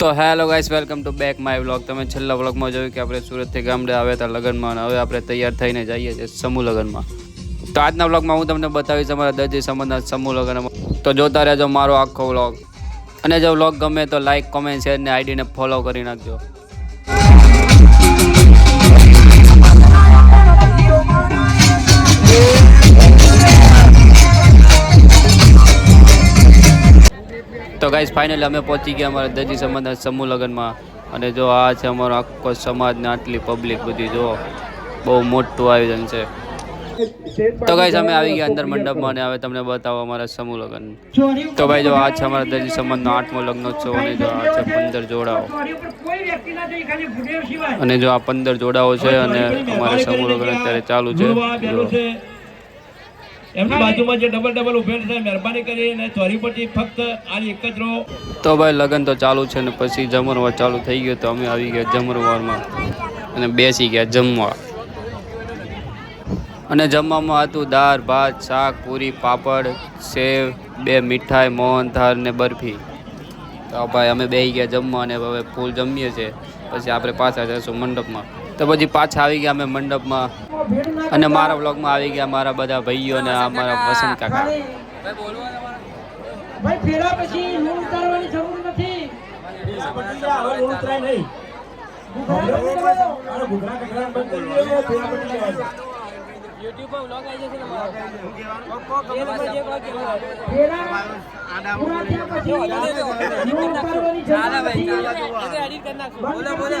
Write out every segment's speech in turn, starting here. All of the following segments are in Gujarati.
તો hello guys, welcome to back my vlog. તમે છેલ્લા વ્લોગમાં જોયું કે આપણે સુરતથી ગામડે આવ્યા હતા લગ્નમાં, અને હવે આપણે તૈયાર થઈને જઈએ છીએ સમૂહ લગ્નમાં. તો આજના વ્લોગમાં હું તમને બતાવીશ અમારા દર્દી સંબંધના સમૂહ લગ્નમાં. તો જોતા રહેજો મારો આખો વ્લોગ. અને જો વ્લોગ ગમે તો લાઈક કોમેન્ટ શેર ને આઈડીને ફોલો કરી નાખજો. તો ગાઈસ ફાઇનલી અમે પહોંચી ગયા અમારા દરજી સંબંધના સમૂહ લગ્નમાં. અને જો આ છે અમારો આખો સમાજને આટલી પબ્લિક બધી, જો બહુ મોટું આયોજન છે. તો ગાઈઝ અમે આવી ગયા અંદર મંડપમાં અને હવે તમને બતાવો અમારા સમૂહ લગ્ન. તો ભાઈ, જો આ છે અમારા દરજી સંબંધનો આઠમો લગ્નોત્સવ અને જો આ છે પંદર જોડાઓ. અને જો આ પંદર જોડાઓ છે અને અમારા સમૂહ લગ્ન અત્યારે ચાલુ છે. એમની બાજુમાં જે ડબલ ડબલ ઉભેલ છે, મહેરબાની કરીને ચોરી પરથી ફક્ત આ એક જ રહો તો ભાઈ, લગ્ન તો ચાલુ છે ને પછી જમણવાર ચાલુ થઈ ગયો તો અમે આવી ગયા જમણવારમાં અને બેસી ગયા જમવા. અને જમવામાં હતું દાળ, ભાત, શાક, પૂરી, પાપડ, સેવ, બે મીઠાઈ મોહનથાળ ને બરફી. તો ભાઈ, અમે બેસી ગયા જમવા અને હવે ફૂલ જમીએ છીએ. પછી આપણે પાછા જઈશું મંડપમાં. તો પછી પાછા આવી ગયા અમે મંડપમાં અને મારા વ્લોગમાં આવી ગયા મારા બધા ભાઈઓ અને મારા વસંત કાકા ભાઈ ફેરા પછી લૂણ ઉતારવાની જરૂર નથી હવે ઉતરાય નહીં કરી. ફેરા પૂરા થયા પછી લૂણ ઉતારવાની જરૂર નથી બોલો બોલો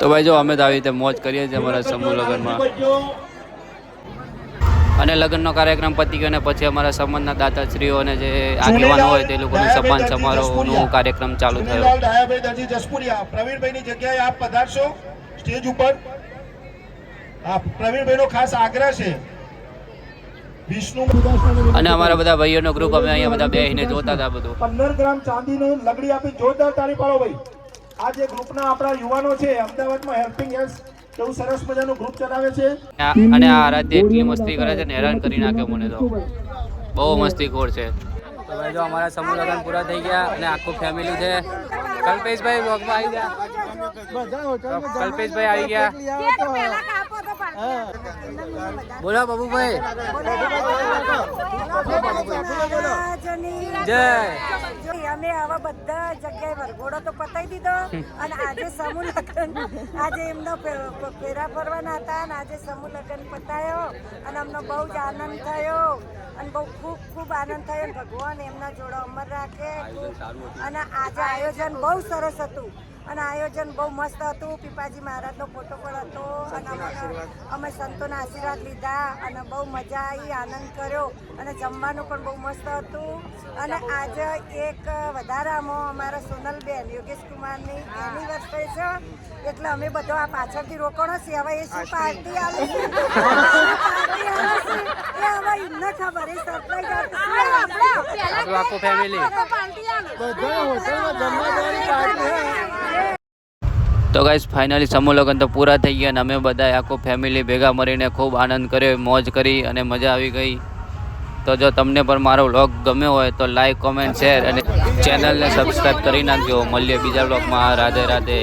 તો ભાઈ જો અમે તો આવી રીતે મોજ કરીએ છીએ અમારા સમૂહ લગ્નમાં. અને લગ્નનો કાર્યક્રમ પતી ગયો અને પછી અમારા સંબંધના દાતાશ્રીઓ અને જે આગેવાનો હોય તે લોકોનો સન્માન સમારોહનો કાર્યક્રમ ચાલુ થયો. પ્રવીણભાઈની જગ્યાએ આપ પધારશો સ્ટેજ ઉપર. આ પ્રવીણભાઈનો ખાસ આગ્રહ છે. અને અમારા બધા ભાઈઓનો ગ્રુપ અમે અહીંયા બધા બેહીને જોતા હતા બધું. પંદર ગ્રામ ચાંદીની લગડી આપી જોરદાર તાળી પાડો ભાઈ. આ જે ગ્રુપના આપણા યુવાનો છે અમદાવાદમાં હેલ્પિંગ હેન્ડ્સ એવું સરસ મજાનું ગ્રુપ ચલાવે છે. અને આ આરાધ્ય એટલી મસ્તી કરે છે ને હેરાન કરી નાખ્યો મને તો. બહુ મસ્તી ખોર છે. તો ભાઈ જો અમારા સમૂહ લગ્ન પૂરા થઈ ગયા અને આખું ફેમિલી છે. કલ્પેશભાઈ વ્લોગમાં આવી ગયા. કલ્પેશભાઈ આવી ગયા. બોલો બાબુભાઈ. જય. અમે આવા બધા જગ્યાએ વરઘોડો તો દીધો અને આજે સમૂહ લગ્ન. આજે એમનો ફેરા ફરવાના હતા અને આજે સમૂહ લગ્ન પતાયો અને અમને બહુ જ આનંદ થયો અને બહુ ખૂબ ખૂબ આનંદ થયો. ભગવાન એમના જોડે અમર રાખે. અને આજે આયોજન બહુ સરસ હતું. અને આયોજન બહુ મસ્ત હતું. પીપાજી મહારાજનો ફોટો પણ હતો. અને અમે સંતોના આશીર્વાદ લીધા અને બહુ મજા આવી આનંદ કર્યો. અને જમવાનું પણ બહુ મસ્ત હતું. અને આજે એક વધારામાં અમારા સોનલબેન યોગેશ કુમારની એનિવર્સરી છે. એટલે અમે બધો આ પાછળથી રોકણો છીએ હવે એ શું પાર્ટી આવે છે? શું પાર્ટી આવે છે. એ હવે એમને ખબર એ સરપ્રાઈઝ આપણું આખું ફેમિલી તો ગાઈસ ફાઇનલી સમૂહ તો પૂરા થઈ ગયા અને અમે બધાએ આખું ફેમિલી ભેગા મળીને ખૂબ આનંદ કર્યો, મોજ કરી અને મજા આવી ગઈ. તો જો તમને પણ મારો વ્લોગ ગમ્યો હોય તો લાઈક કોમેન્ટ શેર અને ચેનલને સબસ્ક્રાઈબ કરી નાખજો. મળીએ બીજા વ્લોગમાં રાધે રાધે.